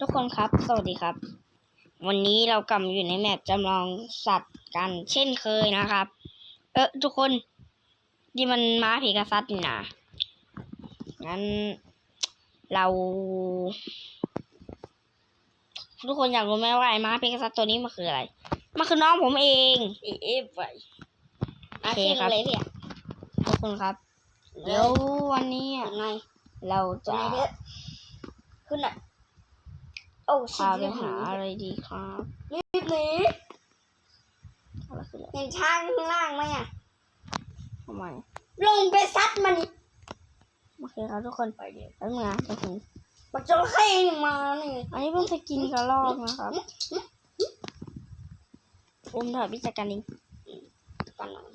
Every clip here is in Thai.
ทุกคนครับ สวัสดีครับ วันนี้เรากลับมาอยู่ในแมปจำลองสัตว์กันเช่นเคยนะครับ เออทุกคนนี่มันม้าเพกาซัสนี่นะงั้นเรา ทุกคนอยากรู้ไหมว่าไอ้ม้าเพกาซัสตัวนี้มันคืออะไร มันคือน้องผมเองเอฟไปโอเคครับเลยพี่ทุกคนครับ เดี๋ยววันนี้ยัอะงไงเราจะจะเยอะขึ้นอะ โอ้ชิพาบไปรีบหาอะไรดีครับรีบหนีอะไรคืออะไรเห็นช้างข้างล่างไหมอะทำไมลงไปซัดมันโอเคครับทุกคนไปเดี๋ยวแป๊บนึงนะไปถึงบักจระเข้นี่มานี่อันนี้เป็นสกินกระรอกนะครับอุ้มถ่ายพิจารณ์นี้กันหน่อย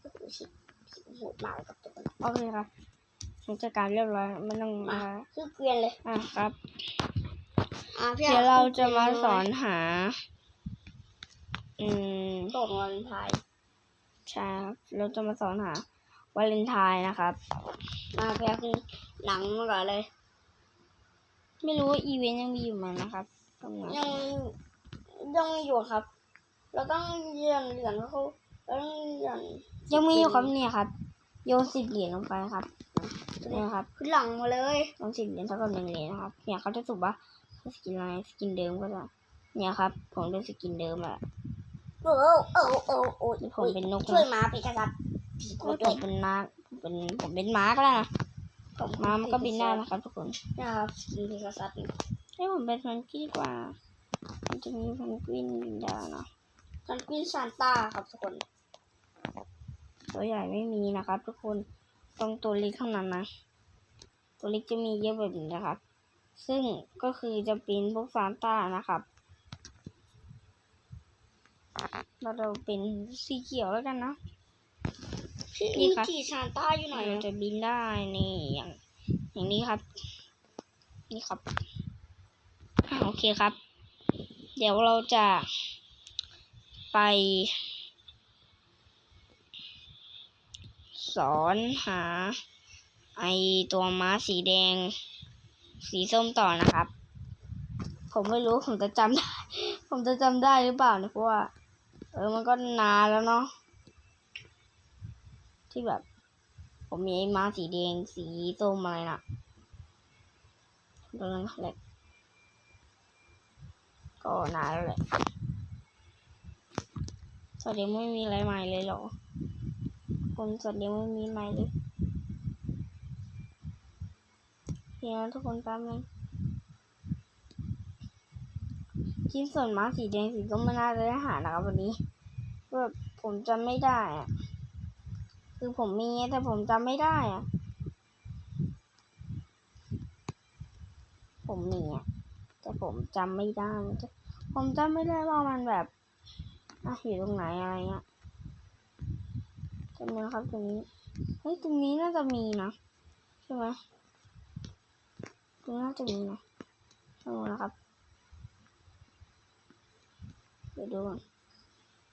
โอ้โหชิบโหดมากเลยกับตัวมันโอเคครับ ผมจัดการเรียบร้อยไม่ต้องมามาคือเกวียนเลยอะครับอะพี่เดี๋ยวเราจะมาสอนหา อืมโดดวันไทยใช่ครับเราจะมาสอนหาวาเลนไทน์นะครับ มาพี่คือหนังมาก่อนเลย ไม่รู้ว่าอีเวนต์ยังมีอยู่ไหมนะครับตรงนั้นยังยังมีอยู่ครับ เราต้องเหยื่อนเหรียญเขาเราต้องเหยื่อนยังมีอยู่ครับเนี่ยครับ โยนสิบเหรียญลงไปครับเนี่ยครับขึ้นหลังมาเลยโยนสิบเหรียญเท่ากับหนึ่งเหรียญนะครับเนี่ยเขาจะสุบว่าสกินอะไรสกินเดิมก็ได้เนี่ยครับ ผมเป็นสกินเดิมอะโอ้โอ้โอ้โอ้นี่ผมเป็นนกนะช่วยม้าปีกษัตริย์ผีโคผมตรเล็กเป็นม้าผมเป็นผมเป็นม้าก็ได้นะม้ามันก็บินได้นะครับทุกคนนะครับสกินปีกษัตริย์เอ้ยผมเป็นแพนกวินดีกว่า มันจะมีแพนกวินบินได้เนาะกันกวินซานต้าครับทุกคนตัวใหญ่ไม่มีนะครับทุกคน ต้องตัวเล็กเท่านั้นนะ ตัวเล็กจะมีเยอะแบบนี้นะครับ ซึ่งก็คือจะเป็นพวกซานต้านะครับเราเราเป็นสีเขียวแล้วกันนะนี่นี่ครับขี่ซานต้าอยู่ไหนมันอะจะบินได้นี่อย่าง อย่างนี้ครับ นี่ครับอ่าโอเคครับ เดี๋ยวเราจะไป สอนหา ไอตัวม้าสีแดง สีส้มต่อนะครับ ผมไม่รู้ผมจะจำได้ ผมจะจำได้หรือเปล่าเนี่ยเพราะว่า เออมันก็นานแล้วเนาะที่แบบ ผมมีไอ้ม้าสีแดงสีส้มอะไรน่ะตอนนั้นแหละก็นานแล้วแหละสวัสดีไม่มีอะไรใหม่เลยเหรอ คนสวัสดีไม่มีใหม่เลยเดี๋ยวทุกคนแป๊บนึงชิ้นส่วนม้าสีแดงสีส้มไม่น่าจะได้หานะครับวันนี้แบบผมจำไม่ได้อะคือผมมีแต่ผมจำไม่ได้อะผมมีอะแต่ผมจำไม่ได้มันจะผมจำไม่ได้ว่ามันแบบอะอยู่ตรงไหนอะไรเงี้ย จำเลยครับตรงนี้เฮ้ยตรงนี้น่าจะมีนะใช่ไหมตรงนี้น่าจะมีนะลองดูนะครับเดี๋ยวดูก่อน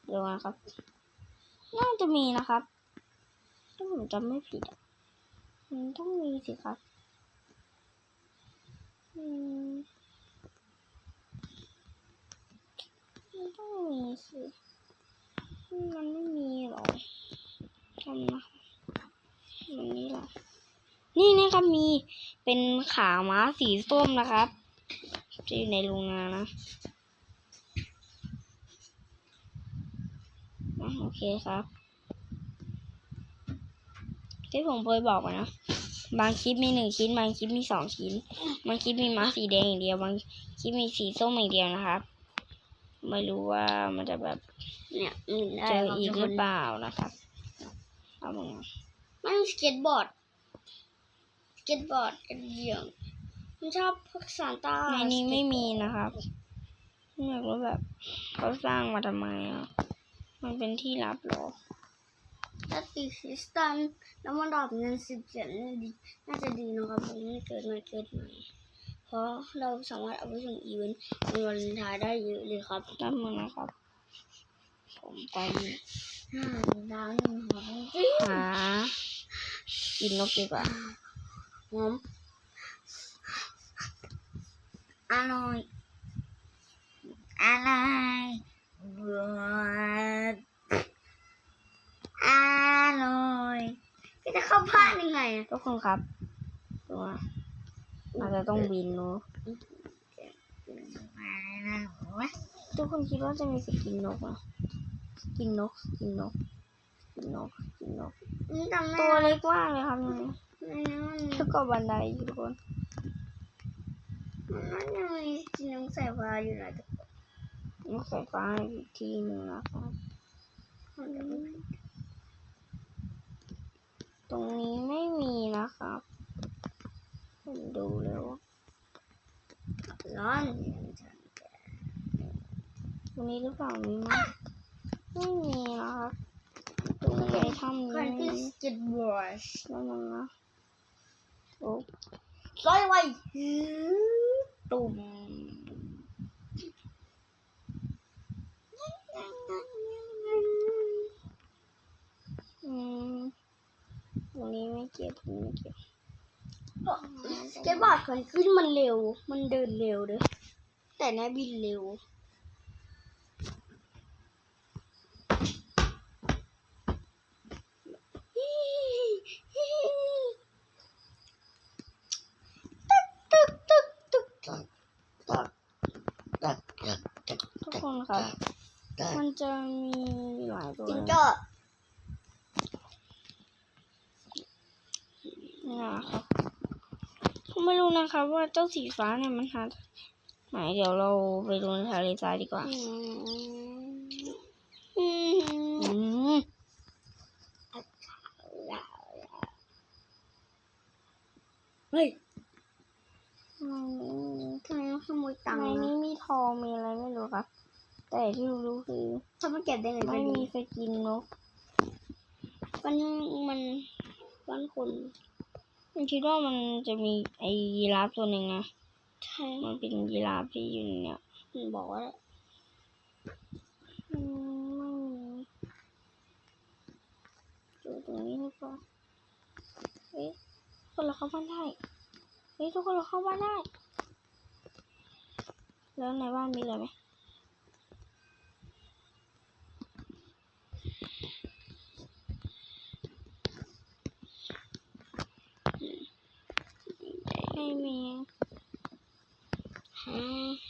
เดี๋ยวนะครับ น่าจะมีนะครับถ้าผมจำไม่ผิดอะมันต้องมีสิครับอืมมันต้องมีสิมันไม่มีหรอทำนะครับมันนี่หรอ นี่นะครับมีเป็นขาม้าสีส้มนะครับจะอยู่ในโรงงานนะอะโอเคครับที่ผมเคยบอกไปนะบางคลิปมีหนึ่งชิ้น บางคลิปมีสองชิ้น บางคลิปมีม้าสีแดงอย่างเดียว บางคลิปมีสีส้มอย่างเดียวนะครับ ไม่รู้ว่ามันจะแบบเนี่ยมีได้เจอครับอีกทุหครือนเปล่านะครับเอามามันสเก็ตบอร์ดส เก็ตบอร์ดกันเหยื่องมันชอบพวกซานต้าในนี้ไม่มีนะครับไม่อยากรู้แบบเขาสร้างมาทำไมอะ มันเป็นที่ลับเหรอถ้าตีคริสตันแล้วมันดรอปเงินสิบเหรียญเนี่ยดีน่าจะดีนะครับผมไม่เกิดใหม่เกิดใหม่เพราะเราสามารถเอาไปส่งอีเวนต์ในวันวาเลนไทน์ได้เยอะเลยครับตั้งมือนะครับ ผมไปห้าดาวหนึ่งหอมจริงหากินนกดีกว่า หอมร่อยอร่อยอร่อยพี่จะเข้าบ้านยังไงอะทุกคนครับดูนะอาจจะต้องบินเนอะทุกคนคิดว่าจะมีสกินนกอะสกินนกสกินนกสกินนกสกินนกนี่จำได้ตัวเล็กมากเลยครับนี่มันมัน แล้วก็บันไดทุกคนมันยังมีกินน้ำใส่ฟ้าอยู่นะทุกคนนกสายฟ้าอีกที่หนึ่งนะครับมันจะไม่ตรงนี้ไม่มีนะครับผมดูแล้วร้อนตรงนี้หรือเปล่ามีไหมไม่มีนะครับตรงนี้ถ้ำก่อนนี้ที่สเก็ตบอร์ดแล้วมันนะ โอ้ร้อยไว้ตุ่มอืมตรงนี้ไม่เก็บตรงนี้ไม่เก็บสเก็ตบอร์ดก่อนขึ้นมันเร็ว มันเดินเร็วด้วยแต่เนบินเร็ว ตึกตึกตึกตึก ทุกคนครับ มัน จะมีหลายตัวจิงนะโจ้นะครับผมไม่รู้นะครับ ว่าเจ้าสีฟ้าเนี่ยมันหาไหนเดี๋ยวเราไปดูในทะเลทรายดีกว่าอืมอืมอืมเฮ้ยทำไมนี้มีทำไมต้องขโมยตัทำงไมค์นี้นะมีทองมีอะไรไม่รู้ครับ แต่ที่รู้ๆคือถ้ามันเก็บได้ไงไม่ไม่มีมีสกินนกมันมันมันคนผมคิดว่ามันจะมีไอ้ยีราฟตัวหนึ่งนะใช่มันเป็นยีราฟที่อยู่ในเนี่ยมันบอกว่าอืมไม่มีอยู่ตรงนี้หรือเปล่าเอ๊ะคนเราเข้าบ้านได้เฮ้ยทุกคนเราเข้าบ้านได้ แล้วในบ้านมีอะไรไหมไม่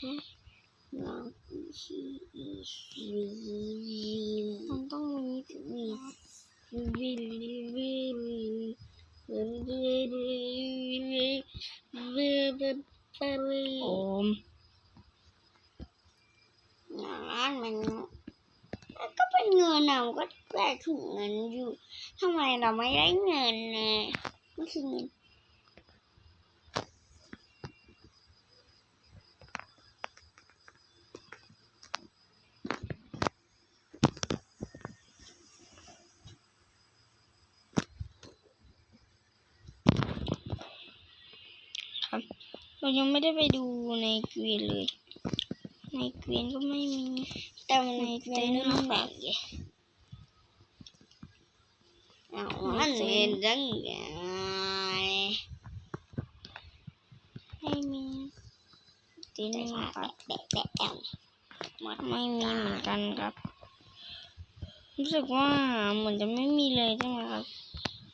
หลังสีสีมันต้องมีสีวิลวิลวิลวิลวิลวิลโอมอย่างนั้นมันก็เป็นเงินนะก็ได้ถุงเงินอยู่ทำไมเราไม่ได้เงินนะไม่ใช่เงิน เรายังไม่ได้ไปดูในเกวียนเลย ในเกวียนก็ไม่มี แต่มันในเต็นท์มันแบ่งไงเอามันเป็นยังไงไม่มีตีนี่ครับแบะแบะแบะหมดไม่มีเหมือนกันครับ รู้สึกว่าเหมือนจะไม่มีเลยใช่ไหมครับ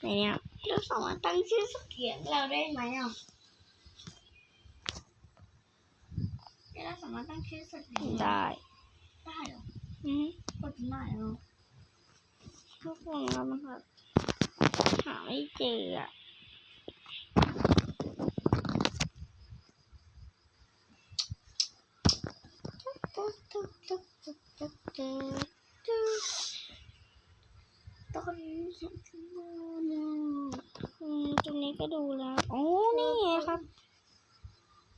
ในเนี้ยเราสามารถตั้งชื่อสเกียนเราได้ไหมอะ เราสามารถตั้งชื่อสเกียนได้ ได้เหรออืมกดได้เหรอทุกคนครับมันครับหาไม่เจออะตึ๊กตึ๊กตึ๊กตึ๊กตึ๊กตึ๊กตึ๊กตอนนี้ฉันจะนอนอืมตรงนี้ก็ดูแล้ว โอ้ นี่ไงครับ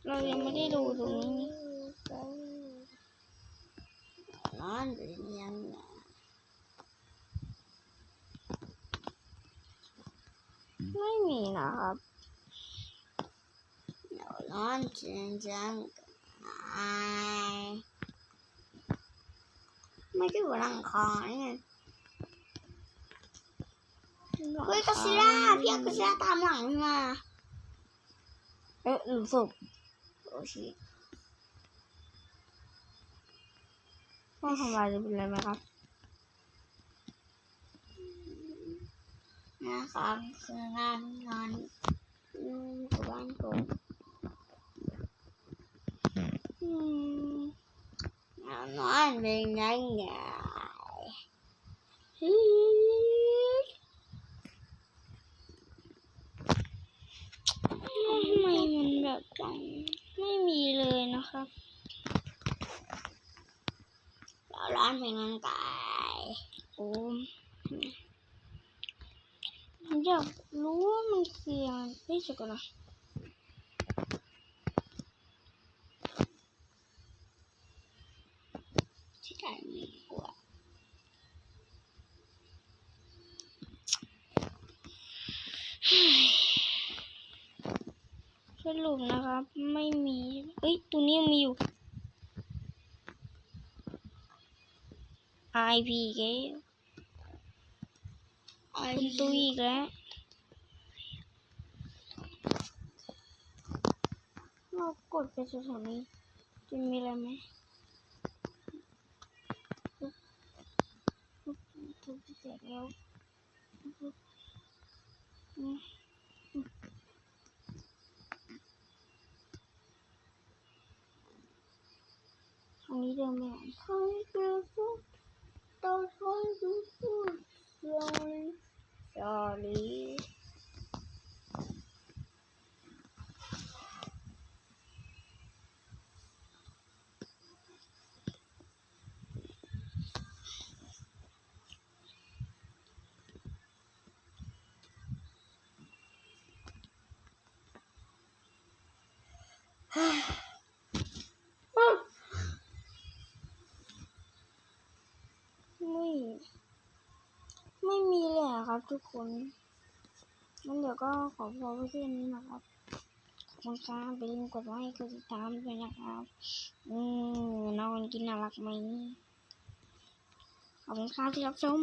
เรายังไม่ได้ดูตรงนี้ on William. I mean, up. No launch and junk. I. ไม่ได้วังคอนี่ยเฮ้ยก็ซิล่าพี่ก็ซิล่าตามหลังมา เอ๊ะหลุมศพโอชิ พ่อทำลายจะเป็นอะไรไหมครับนะครับคืองานงานอืมกับบ้านผมอืมงานนอนเป็นยังไงฮึดทำไมมันแบบจังไม่มีเลยนะครับ เราร้านเป็นมันกายโอ้มอยากรู้ว่ามันคืออะไรเฮ้ยเดี๋ยวก่อนนะที่ไหนมีกว่าสรุปนะครับ ไม่มีเอ้ยตัวนี้ยังมีอยู่ IP แกไอ้คุณตุ้ยอีกแล้วเรากดไปสุดๆนี้จะมีอะไรไหมปุ๊บปุ๊บปุ๊บเสร็จแล้วปุ๊บอืมอืมอันนี้เดินไปไหนใครจะพูดตอ นใครจะพูดเลย Sorry ไม่ไม่มีเลยครับทุกคนงั้นเดี๋ยวก็ขอพอไว้ที่นี้นะครับขอบคุณครับไปลืมกดไลค์กดติดตามด้วยนะครับ อืมน้องกินน่ารักไหมขอบคุณครับที่รับชม